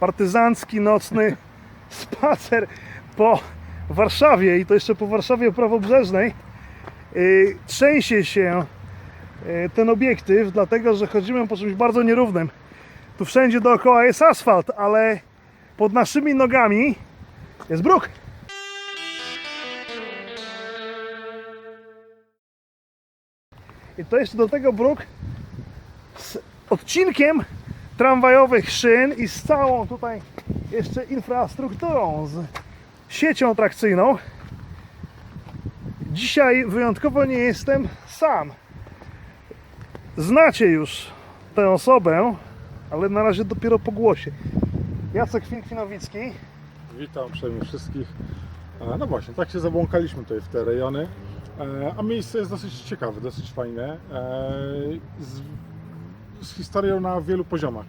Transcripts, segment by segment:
partyzancki, nocny spacer po Warszawie i to jeszcze po Warszawie prawobrzeżnej. Yy, Trzęsie się yy, ten obiektyw, dlatego że chodzimy po czymś bardzo nierównym. Tu wszędzie dookoła jest asfalt, ale pod naszymi nogami jest bruk. I to jeszcze do tego bruk z odcinkiem tramwajowych szyn i z całą tutaj jeszcze infrastrukturą, z siecią trakcyjną. Dzisiaj wyjątkowo nie jestem sam. Znacie już tę osobę, ale na razie dopiero po głosie. Jacek Finkwinowicki. Witam uprzejmie wszystkich. E, No właśnie, tak się zabłąkaliśmy tutaj w te rejony. E, A miejsce jest dosyć ciekawe, dosyć fajne. Z, historią na wielu poziomach.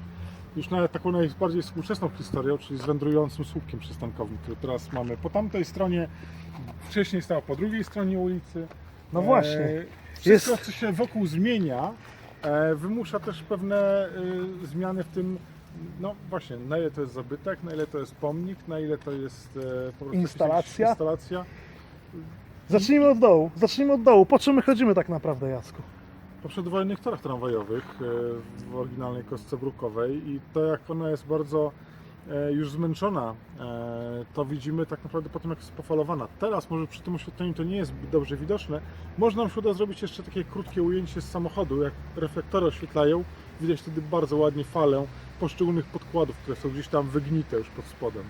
Już nawet taką najbardziej współczesną historią, czyli z wędrującym słupkiem przystankowym, który teraz mamy po tamtej stronie. Wcześniej stał po drugiej stronie ulicy. No właśnie. E, Wszystko, Jest- co się wokół zmienia, e, wymusza też pewne e, zmiany w tym, no właśnie, na ile to jest zabytek, na ile to jest pomnik, na ile to jest e, po prostu Instalacja. instalacja. Zacznijmy od dołu. Zacznijmy od dołu. Po czym my chodzimy tak naprawdę, Jacku? Po przedwojennych torach tramwajowych e, w oryginalnej kostce brukowej i to jak ona jest bardzo e, już zmęczona, e, to widzimy tak naprawdę po tym jak jest pofalowana. Teraz może przy tym oświetleniu to nie jest dobrze widoczne. Można się uda zrobić jeszcze takie krótkie ujęcie z samochodu, jak reflektory oświetlają. Widać wtedy bardzo ładnie falę poszczególnych podkładów, które są gdzieś tam wygnite już pod spodem.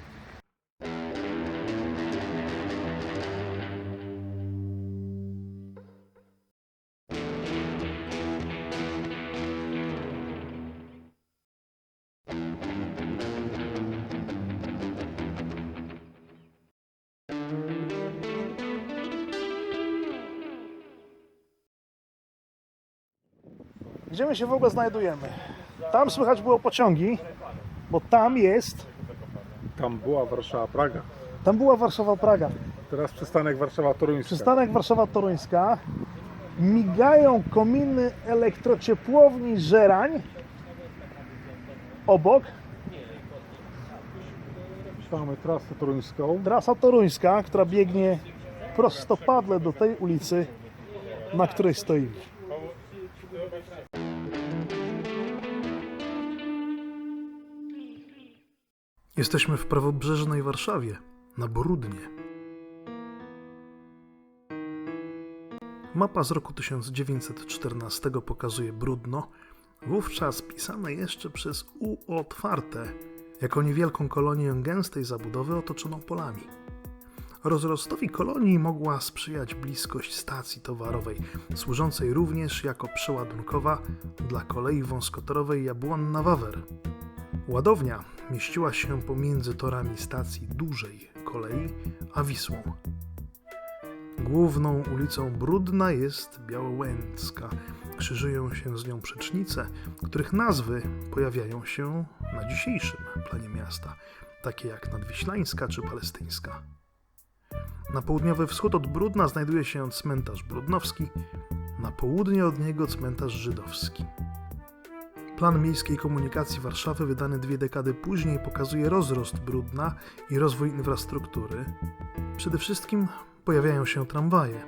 Gdzie my się w ogóle znajdujemy? Tam słychać było pociągi, bo tam jest, Tam była Warszawa-Praga. tam była Warszawa-Praga. Teraz przystanek Warszawa-Toruńska. Przystanek Warszawa-Toruńska. Migają kominy elektrociepłowni Żerań. Obok Mamy trasę toruńską. trasa toruńska, która biegnie prostopadle do tej ulicy, na której stoimy. Jesteśmy w prawobrzeżnej Warszawie, na Borudnie. Mapa z roku 1914 pokazuje Brudno, wówczas pisane jeszcze przez U otwarte, jako niewielką kolonię gęstej zabudowy otoczoną polami. Rozrostowi kolonii mogła sprzyjać bliskość stacji towarowej, służącej również jako przeładunkowa dla kolei wąskotorowej Jabłonna-Wawer. Ładownia mieściła się pomiędzy torami stacji dużej kolei a Wisłą. Główną ulicą Brudna jest Białołęcka. Krzyżują się z nią przecznice, których nazwy pojawiają się na dzisiejszym planie miasta, takie jak Nadwiślańska czy Palestyńska. Na południowy wschód od Brudna znajduje się cmentarz Brudnowski, na południe od niego cmentarz żydowski. Plan miejskiej komunikacji Warszawy, wydany dwie dekady później, pokazuje rozrost Brudna i rozwój infrastruktury. Przede wszystkim pojawiają się tramwaje.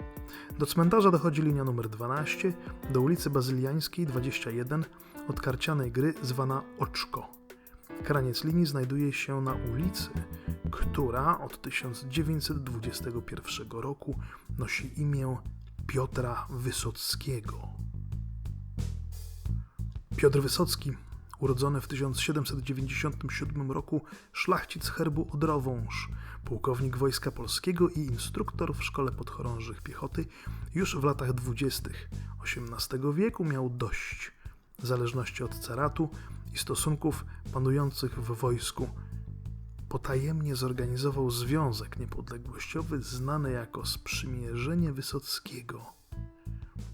Do cmentarza dochodzi linia numer 12, do ulicy Bazyliańskiej 21, od karcianej gry zwana Oczko. Kraniec linii znajduje się na ulicy, która od 1921 roku nosi imię Piotra Wysockiego. Piotr Wysocki, urodzony w 1797 roku, szlachcic herbu Odrowąż, pułkownik Wojska Polskiego i instruktor w Szkole Podchorążych Piechoty, już w latach dwudziestych XVIII wieku miał dość zależności od caratu i stosunków panujących w wojsku. Potajemnie zorganizował związek niepodległościowy znany jako Sprzymierzenie Wysockiego.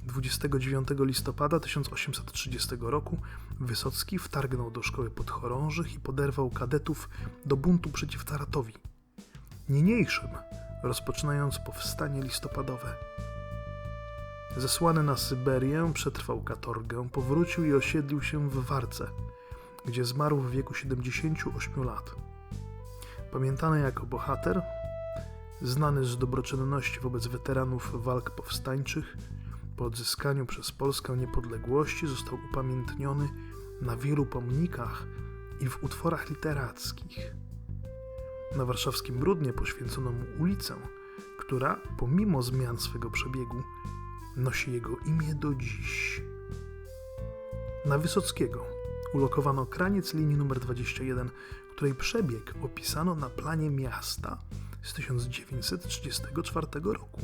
29 listopada 1830 roku Wysocki wtargnął do szkoły podchorążych i poderwał kadetów do buntu przeciw caratowi. Niniejszym rozpoczynając powstanie listopadowe. Zesłany na Syberię, przetrwał katorgę, powrócił i osiedlił się w Warce, gdzie zmarł w wieku 78 lat. Pamiętany jako bohater, znany z dobroczynności wobec weteranów walk powstańczych, po odzyskaniu przez Polskę niepodległości został upamiętniony na wielu pomnikach i w utworach literackich. Na warszawskim Brudnie poświęcono mu ulicę, która, pomimo zmian swego przebiegu, nosi jego imię do dziś. Na Wysockiego ulokowano kraniec linii numer 21, której przebieg opisano na planie miasta z 1934 roku.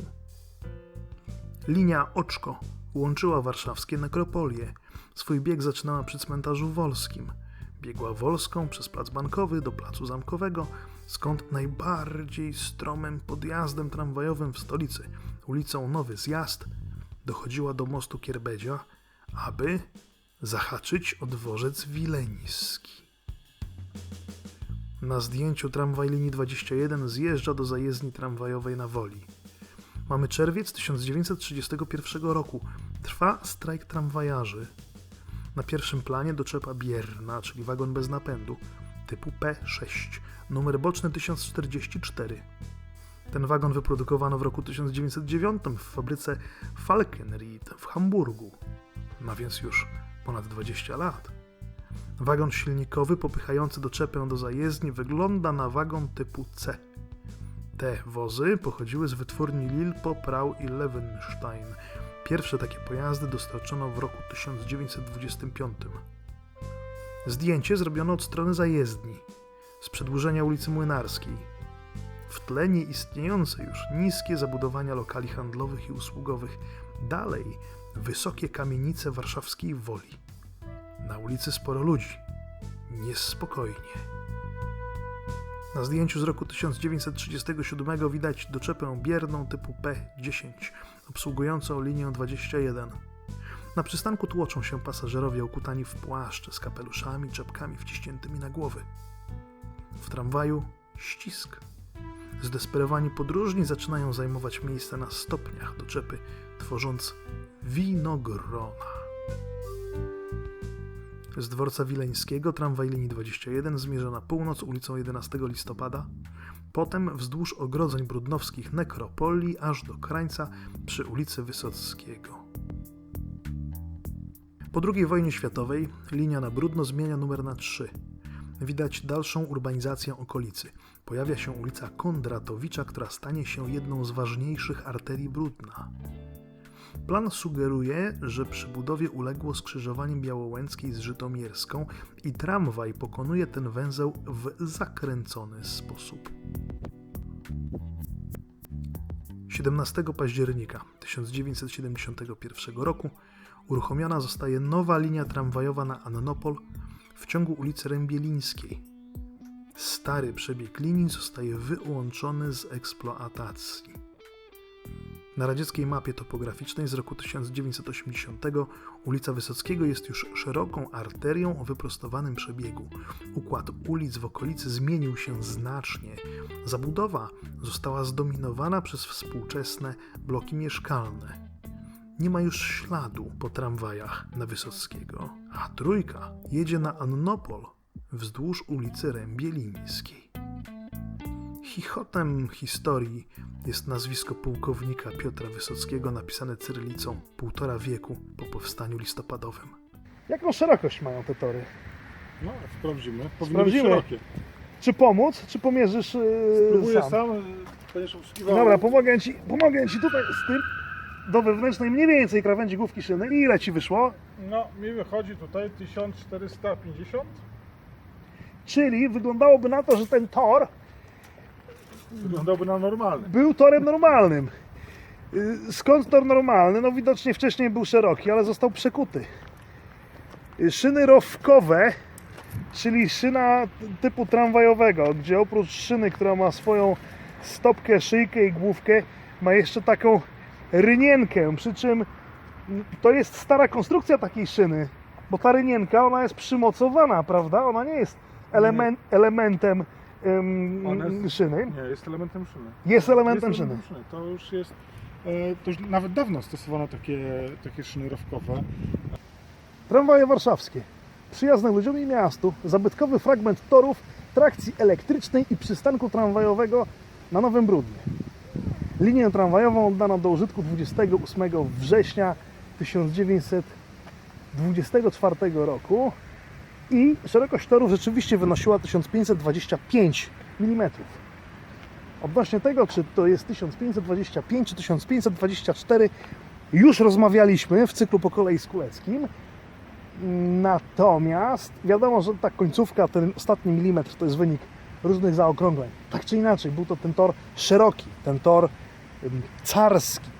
Linia Oczko łączyła warszawskie nekropolie. Swój bieg zaczynała przy cmentarzu wolskim. Biegła Wolską przez plac Bankowy do placu Zamkowego, skąd najbardziej stromym podjazdem tramwajowym w stolicy, ulicą Nowy Zjazd, dochodziła do mostu Kierbedzia, aby zahaczyć o dworzec wileński. Na zdjęciu tramwaj linii 21 zjeżdża do zajezdni tramwajowej na Woli. Mamy czerwiec 1931 roku. Trwa strajk tramwajarzy. Na pierwszym planie doczepa bierna, czyli wagon bez napędu, typu P6, numer boczny 1044. Ten wagon wyprodukowano w roku 1909 w fabryce Falkenried w Hamburgu. Ma więc już ponad 20 lat. Wagon silnikowy popychający doczepę do zajezdni wygląda na wagon typu C. Te wozy pochodziły z wytwórni Lilpo, Prau i Levenstein. Pierwsze takie pojazdy dostarczono w roku 1925. Zdjęcie zrobiono od strony zajezdni, z przedłużenia ulicy Młynarskiej. W tle nieistniejące już niskie zabudowania lokali handlowych i usługowych. Dalej wysokie kamienice warszawskiej Woli. Na ulicy sporo ludzi. Niespokojnie. Na zdjęciu z roku 1937 widać doczepę bierną typu P10, obsługującą linię 21. Na przystanku tłoczą się pasażerowie okutani w płaszcze z kapeluszami, czepkami wciśniętymi na głowy. W tramwaju ścisk. Zdesperowani podróżni zaczynają zajmować miejsce na stopniach doczepy, tworząc winogrona. Z dworca wileńskiego tramwaj linii 21 zmierza na północ ulicą 11 listopada, potem wzdłuż ogrodzeń brudnowskich nekropolii aż do krańca przy ulicy Wysockiego. Po II wojnie światowej linia na Brudno zmienia numer na 3. Widać dalszą urbanizację okolicy. Pojawia się ulica Kondratowicza, która stanie się jedną z ważniejszych arterii Brudna. Plan sugeruje, że przy budowie uległo skrzyżowanie Białołęckiej z Żytomierską i tramwaj pokonuje ten węzeł w zakręcony sposób. 17 października 1971 roku uruchomiona zostaje nowa linia tramwajowa na Annopol w ciągu ulicy Rębielińskiej. Stary przebieg linii zostaje wyłączony z eksploatacji. Na radzieckiej mapie topograficznej z roku 1980 ulica Wysockiego jest już szeroką arterią o wyprostowanym przebiegu. Układ ulic w okolicy zmienił się znacznie. Zabudowa została zdominowana przez współczesne bloki mieszkalne. Nie ma już śladu po tramwajach na Wysockiego, a trójka jedzie na Annopol wzdłuż ulicy Rębielińskiej. Chichotem historii jest nazwisko pułkownika Piotra Wysockiego napisane cyrylicą półtora wieku po powstaniu listopadowym. Jaką szerokość mają te tory? No, sprawdzimy. Powinny Sprawdzimy. być szerokie. Czy pomóc, czy pomierzysz yy, Próbuję sam? sam, będziesz obsługiwał. Dobra, pomogę ci, pomogę ci tutaj z tym do wewnętrznej mniej więcej krawędzi główki szyny. I ile ci wyszło? No, mi wychodzi tutaj 1450. Czyli wyglądałoby na to, że ten tor Wyglądałby na normalny. był torem normalnym. Y, Skąd tor normalny? No widocznie wcześniej był szeroki, ale został przekuty. Y, Szyny rowkowe, czyli szyna typu tramwajowego, gdzie oprócz szyny, która ma swoją stopkę, szyjkę i główkę, ma jeszcze taką rynienkę, przy czym mm, to jest stara konstrukcja takiej szyny, bo ta rynienka, ona jest przymocowana, prawda? Ona nie jest element, elementem ym, Ona jest- szyny. Nie, jest elementem szyny. Jest elementem jest szyny. To już jest. e, To już nawet dawno stosowano takie, takie szyny rowkowe. Tramwaje warszawskie. przyjazny ludziom i miastu, zabytkowy fragment torów, trakcji elektrycznej i przystanku tramwajowego na Nowym Brudnie. Linię tramwajową oddano do użytku 28 września 1924 roku i szerokość torów rzeczywiście wynosiła 1525 mm. Odnośnie tego, czy to jest 1525 czy 1524, już rozmawialiśmy w cyklu po kolei z Kuleckim. Natomiast wiadomo, że ta końcówka, ten ostatni milimetr to jest wynik różnych zaokrągleń. Tak czy inaczej, był to ten tor szeroki, ten tor carski.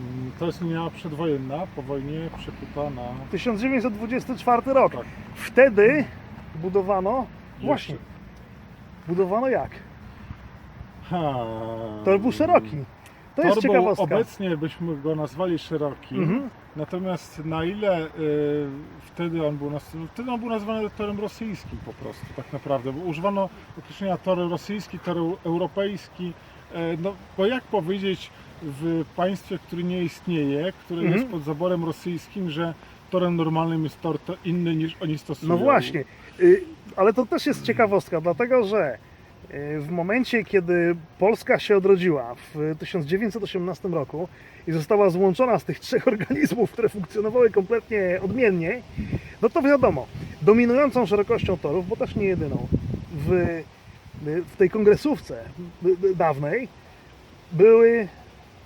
Mm, To jest linia przedwojenna, po wojnie przekuta na... 1924 rok. Tak. Wtedy budowano, Jeszcze. właśnie, budowano jak? Ha. Tor był szeroki. To jest ciekawostka. obecnie byśmy go nazwali szerokim, Mhm. natomiast na ile y, wtedy on był wtedy on był nazwany torem rosyjskim po prostu tak naprawdę, bo używano określenia tor rosyjski, tor eu- europejski, e, no bo jak powiedzieć w państwie, które nie istnieje, które Mhm. jest pod zaborem rosyjskim, że torem normalnym jest tor to inny niż oni stosują. No właśnie, Y, ale to też jest ciekawostka, dlatego że y, w momencie, kiedy Polska się odrodziła w 1918 roku i została złączona z tych trzech organizmów, które funkcjonowały kompletnie odmiennie, no to wiadomo, dominującą szerokością torów, bo też nie jedyną, w, w tej kongresówce y, y, dawnej były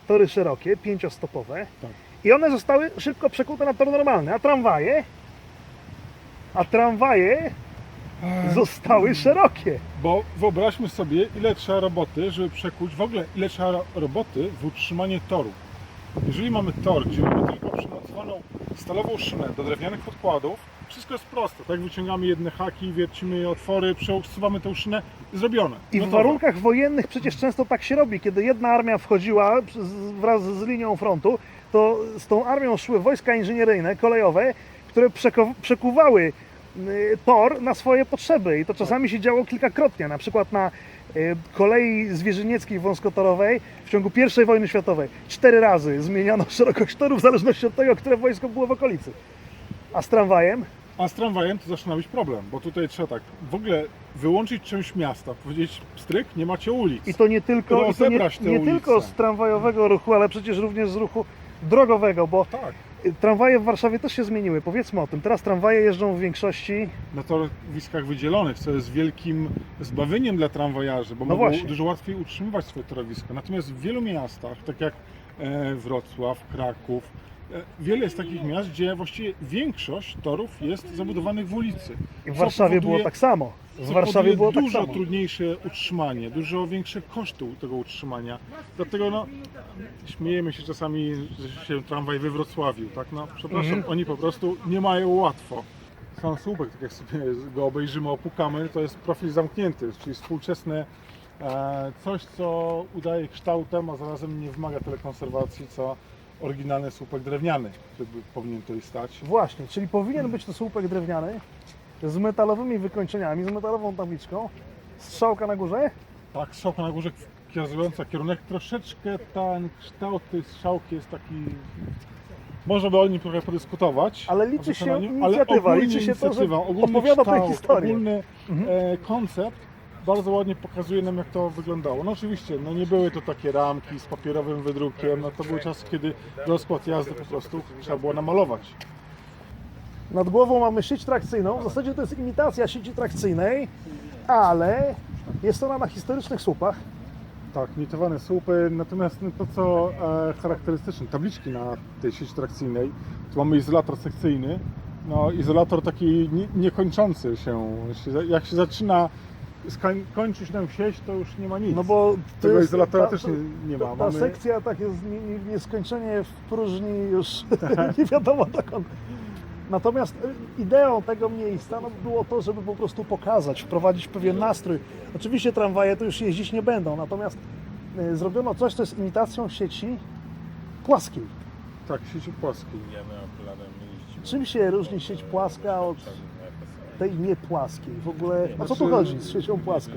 tory szerokie, pięciostopowe Tak. i one zostały szybko przekute na tor normalny, a tramwaje a tramwaje zostały szerokie. Bo wyobraźmy sobie, ile trzeba roboty, żeby przekuć, w ogóle ile trzeba ro- roboty w utrzymanie toru. Jeżeli mamy tor, gdzie mamy tylko przymocowaną stalową szynę do drewnianych podkładów, wszystko jest proste. Tak wyciągamy jedne haki, wiercimy otwory, przesuwamy tę szynę zrobione. I w Gotowe. warunkach wojennych przecież często tak się robi. Kiedy jedna armia wchodziła wraz z linią frontu, to z tą armią szły wojska inżynieryjne, kolejowe, które przeko- przekuwały y, tor na swoje potrzeby. I to czasami się działo kilkakrotnie. Na przykład na y, kolei zwierzynieckiej wąskotorowej w ciągu I wojny światowej cztery razy zmieniano szerokość toru w zależności od tego, które wojsko było w okolicy. A z tramwajem A z tramwajem to zaczyna być problem, bo tutaj trzeba tak w ogóle wyłączyć część miasta, powiedzieć stryk, nie macie ulic. I to nie tylko, i to nie, Rozebrać te nie ulice. tylko z tramwajowego ruchu, ale przecież również z ruchu drogowego, bo Tak. tramwaje w Warszawie też się zmieniły. Powiedzmy o tym. Teraz tramwaje jeżdżą w większości. na torowiskach wydzielonych, co jest wielkim zbawieniem dla tramwajarzy, bo No mogą właśnie. dużo łatwiej utrzymywać swoje torowisko. Natomiast w wielu miastach, tak jak e, Wrocław, Kraków, wiele jest takich miast, gdzie właściwie większość torów jest zabudowanych w ulicy. I w Warszawie było tak samo. W Warszawie było tak dużo samo. trudniejsze utrzymanie, dużo większe koszty tego utrzymania. Dlatego no, śmiejemy się czasami, że się tramwaj we Wrocławiu, tak? No, przepraszam, Mhm. oni po prostu nie mają łatwo. Sam słupek, tak jak sobie go obejrzymy, opukamy, to jest profil zamknięty, czyli współczesne e, coś, co udaje kształtem, a zarazem nie wymaga tyle konserwacji, co oryginalny słupek drewniany, który powinien tutaj stać. Właśnie, czyli powinien być to słupek drewniany z metalowymi wykończeniami, z metalową tabliczką, strzałka na górze Tak, strzałka na górze wskazująca kierunek. Troszeczkę ten kształt tej strzałki jest taki... Można by o nim trochę podyskutować. Ale liczy się inicjatywa, ale ogólnie liczy się to, że opowiada tę historię. Ogólny Mhm. e, koncept bardzo ładnie pokazuje nam, jak to wyglądało. No oczywiście, no nie były to takie ramki z papierowym wydrukiem, no to był czas, kiedy rozkład jazdy po prostu trzeba było namalować. Nad głową mamy sieć trakcyjną. W zasadzie to jest imitacja sieci trakcyjnej, ale jest ona na historycznych słupach. Tak, nitowane słupy, natomiast no to co e, charakterystyczne, tabliczki na tej sieci trakcyjnej, tu mamy izolator sekcyjny, no izolator taki nie, niekończący się, jak się zaczyna skoń, kończyć nam sieć, to już nie ma nic. No bo to Tego jest, izolatora ta, też nie, nie ma. ta, ta Mamy, sekcja tak jest nie- nie- nieskończenie w próżni już nie wiadomo dokąd. Natomiast y, ideą tego miejsca no, było to, żeby po prostu pokazać, wprowadzić pewien nastrój. Oczywiście tramwaje to już jeździć nie będą, natomiast y, zrobiono coś, co jest imitacją sieci płaskiej. tak, sieci płaskiej. Nie, my akurat nie jeździmy. Czym się różni sieć płaska od... tej niepłaskiej. W ogóle o co tu Znaczy- chodzi z siecią płaską?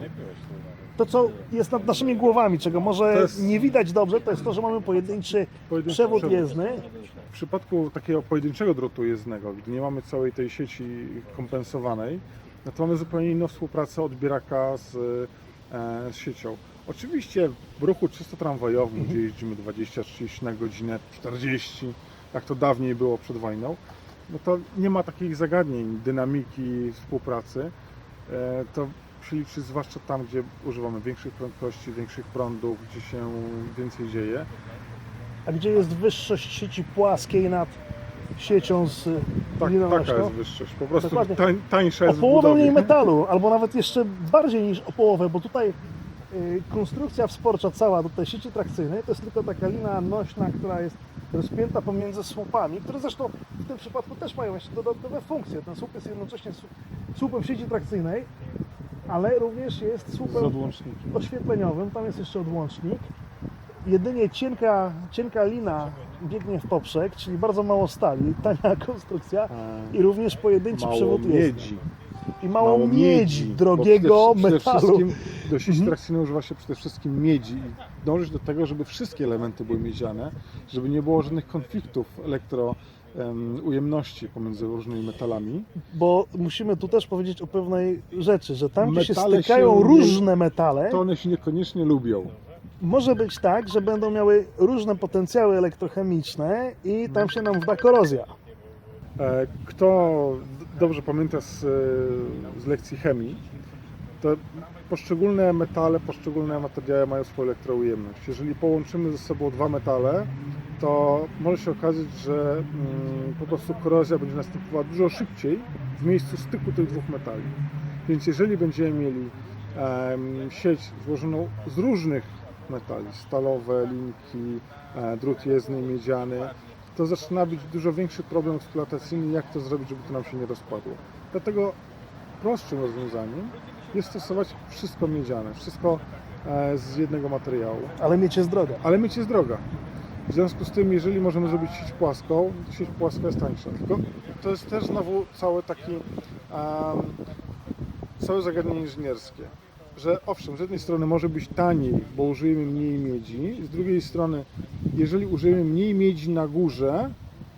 To, co jest nad naszymi głowami, czego może jest- nie widać dobrze, to jest to, że mamy pojedynczy Pojedynczy przewód jezdny. W przypadku takiego pojedynczego drotu jezdnego, gdy nie mamy całej tej sieci kompensowanej, no to mamy zupełnie inną współpracę odbieraka z, e, z siecią. Oczywiście w ruchu czysto tramwajowym, gdzie jeździmy 20-30 na godzinę, 40, jak to dawniej było przed wojną, no to nie ma takich zagadnień, dynamiki współpracy. E, to się liczy zwłaszcza tam, gdzie używamy większych prędkości, większych prądów, gdzie się więcej dzieje. A gdzie jest wyższość sieci płaskiej nad siecią z Tak, liną taka nośną? jest wyższość. Po prostu Dokładnie. tań, tańsza O jest w połowę mniej metalu, albo nawet jeszcze bardziej niż o połowę, bo tutaj konstrukcja wsporcza cała do tej sieci trakcyjnej to jest tylko taka lina nośna, która jest rozpięta pomiędzy słupami, które zresztą w tym przypadku też mają jeszcze dodatkowe funkcje. Ten słup jest jednocześnie słup- słupem sieci trakcyjnej, ale również jest słupem oświetleniowym, tam jest jeszcze odłącznik. Jedynie cienka, cienka lina biegnie w poprzek, czyli bardzo mało stali, tania konstrukcja i również pojedynczy Mało przewód jezdny. miedzi. I mało, miedzi, bo drogiego przede, metalu. Przede wszystkim do sieci Mhm. trakcyjnej używa się przede wszystkim miedzi i dążyć do tego, żeby wszystkie elementy były miedziane, żeby nie było żadnych konfliktów elektro em, ujemności pomiędzy różnymi metalami. Bo musimy tu też powiedzieć o pewnej rzeczy, że tam gdzie się stykają się różne metale, To one się niekoniecznie lubią. może być tak, że będą miały różne potencjały elektrochemiczne i tam się nam wda korozja. E, Kto dobrze pamięta z, e, z lekcji chemii, to poszczególne metale, poszczególne materiały mają swoją elektroujemność. Jeżeli połączymy ze sobą dwa metale, to może się okazać, że mm, po prostu korozja będzie następowała dużo szybciej w miejscu styku tych dwóch metali. Więc jeżeli będziemy mieli sieć złożoną z różnych metali, stalowe, linki, e, drut jezdny, miedziany, to zaczyna być dużo większy problem eksploatacyjny, jak to zrobić, żeby to nam się nie rozpadło. Dlatego prostszym rozwiązaniem jest stosować wszystko miedziane, wszystko e, z jednego materiału. Ale mieć jest droga. Ale mieć jest droga. W związku z tym, jeżeli możemy zrobić sieć płaską, sieć płaska jest tańsza. Tylko to jest też znowu cały taki em, całe zagadnienie inżynierskie. Że owszem, z jednej strony może być taniej, bo użyjemy mniej miedzi, z drugiej strony, jeżeli użyjemy mniej miedzi na górze,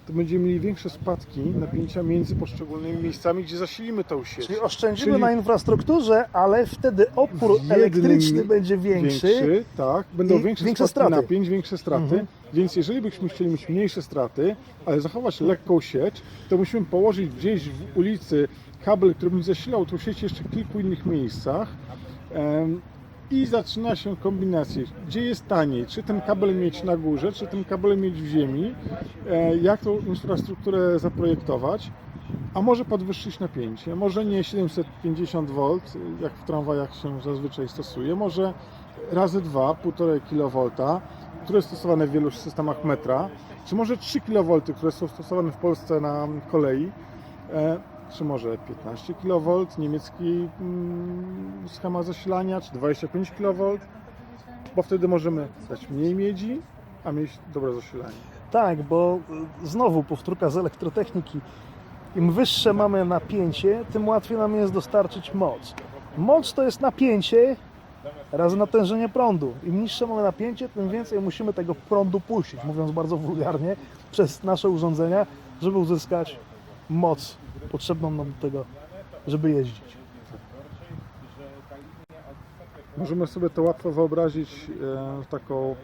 to będziemy mieli większe spadki napięcia między poszczególnymi miejscami, gdzie zasilimy tą sieć. Czyli oszczędzimy Czyli- na infrastrukturze, ale wtedy opór elektryczny będzie większy. tak, będą większe, większe straty. napięć, większe straty. Mhm. Więc jeżeli byśmy chcieli mieć mniejsze straty, ale zachować lekką sieć, to musimy położyć gdzieś w ulicy kabel, który będzie zasilał tą sieć jeszcze w kilku innych miejscach. I zaczyna się kombinacja, gdzie jest taniej, czy ten kabel mieć na górze, czy ten kabel mieć w ziemi, e, jak tą infrastrukturę zaprojektować, a może podwyższyć napięcie, może nie 750 V, jak w tramwajach się zazwyczaj stosuje, może razy 2, 1,5 kV, które jest stosowane w wielu systemach metra, czy może 3 kV, które są stosowane w Polsce na kolei, e, czy może 15 kV, niemiecki mm, schemat zasilania, czy 25 kV, bo wtedy możemy dać mniej miedzi, a mieć dobre zasilanie. Tak, bo y, znowu powtórka z elektrotechniki. Im wyższe mamy napięcie, tym łatwiej nam jest dostarczyć moc. Moc to jest napięcie razy natężenie prądu. Im niższe mamy napięcie, tym więcej musimy tego prądu puścić, mówiąc bardzo wulgarnie, przez nasze urządzenia, żeby uzyskać moc potrzebną nam do tego, żeby jeździć. Możemy sobie to łatwo wyobrazić e, taką,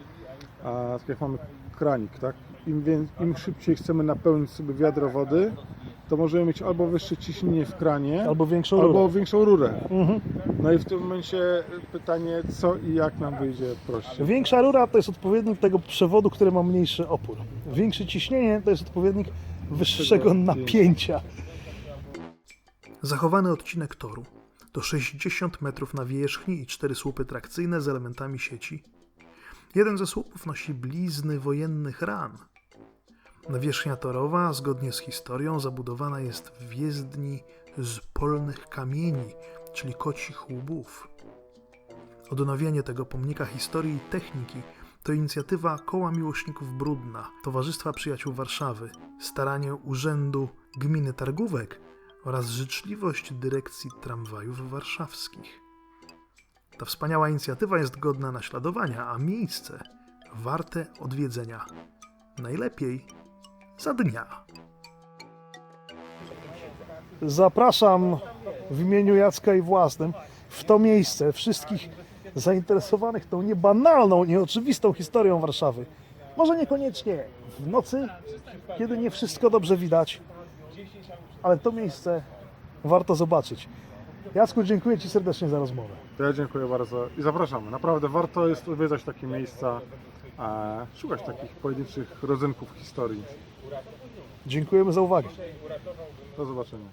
a, tak jak mamy kranik, tak? Im, Im szybciej chcemy napełnić sobie wiadro wody, to możemy mieć albo wyższe ciśnienie w kranie, Albo większą albo rurę. większą rurę. Mhm. No i w tym momencie pytanie, co i jak nam wyjdzie prościej. Większa rura to jest odpowiednik tego przewodu, który ma mniejszy opór. Większe ciśnienie to jest odpowiednik wyższego napięcia. Zachowany odcinek toru to 60 metrów na wierzchni i cztery słupy trakcyjne z elementami sieci. Jeden ze słupów nosi blizny wojennych ran. Nawierzchnia torowa, zgodnie z historią, zabudowana jest w jezdni z polnych kamieni, czyli kocich łbów. Odnowienie tego pomnika historii i techniki to inicjatywa Koła Miłośników Brudna, Towarzystwa Przyjaciół Warszawy, staranie Urzędu Gminy Targówek oraz życzliwość dyrekcji tramwajów warszawskich. Ta wspaniała inicjatywa jest godna naśladowania, a miejsce warte odwiedzenia. Najlepiej za dnia. Zapraszam w imieniu Jacka i własnym w to miejsce wszystkich zainteresowanych tą niebanalną, nieoczywistą historią Warszawy. Może niekoniecznie w nocy, kiedy nie wszystko dobrze widać, ale to miejsce warto zobaczyć. Jacku, dziękuję Ci serdecznie za rozmowę. To ja dziękuję bardzo i zapraszamy. Naprawdę warto jest odwiedzać takie miejsca, e, szukać takich pojedynczych rodzynków historii. Dziękujemy za uwagę. Do zobaczenia.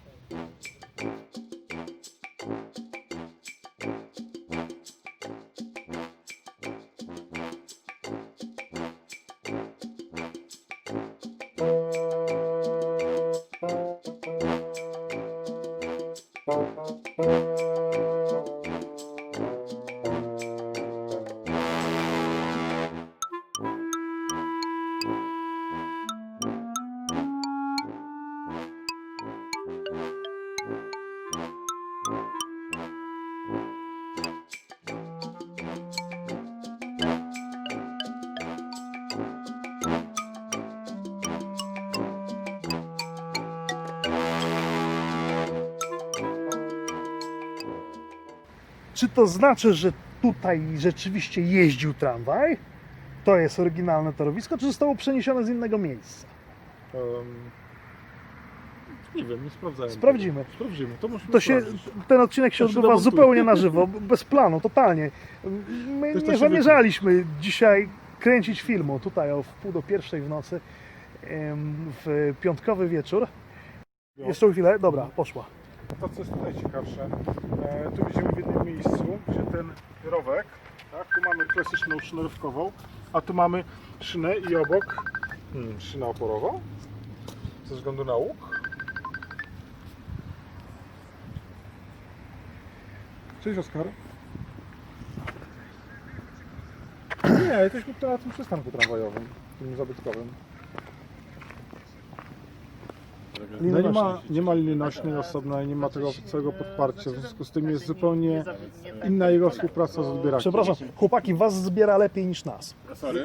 Czy to znaczy, że tutaj rzeczywiście jeździł tramwaj? To jest oryginalne torowisko, czy zostało przeniesione z innego miejsca? Em, nie wiem, nie sprawdzałem. Sprawdzimy. tego. Sprawdzimy. To musimy To się, sprawdzić. ten odcinek się To się odbywa demontuje. zupełnie na żywo, bez planu, totalnie. My Też nie się zamierzaliśmy dzisiaj kręcić filmu tutaj o wpół do pierwszej w nocy w piątkowy wieczór. Jeszcze chwilę, dobra, poszła. To, co jest tutaj ciekawsze, e, tu widzimy w jednym miejscu, gdzie ten rowek, tak, tu mamy klasyczną szynę rowkową, a tu mamy szynę i obok hmm, szyna oporową, ze względu na łuk. Cześć Oskar. Nie, jesteśmy na tym przystanku tramwajowym, tym zabytkowym. No nie ma, nie ma linii nośnej osobnej, nie ma tego całego podparcia, w związku z tym jest zupełnie inna jego współpraca z odbieraczem. Przepraszam, chłopaki, was zbiera lepiej niż nas.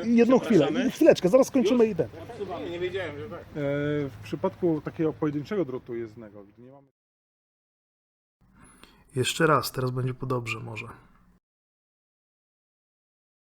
Jedną chwilę, chwileczkę, zaraz skończymy i ten. E, W przypadku takiego pojedynczego drutu jezdnego, gdy nie mamy Jeszcze raz, teraz będzie po dobrze może.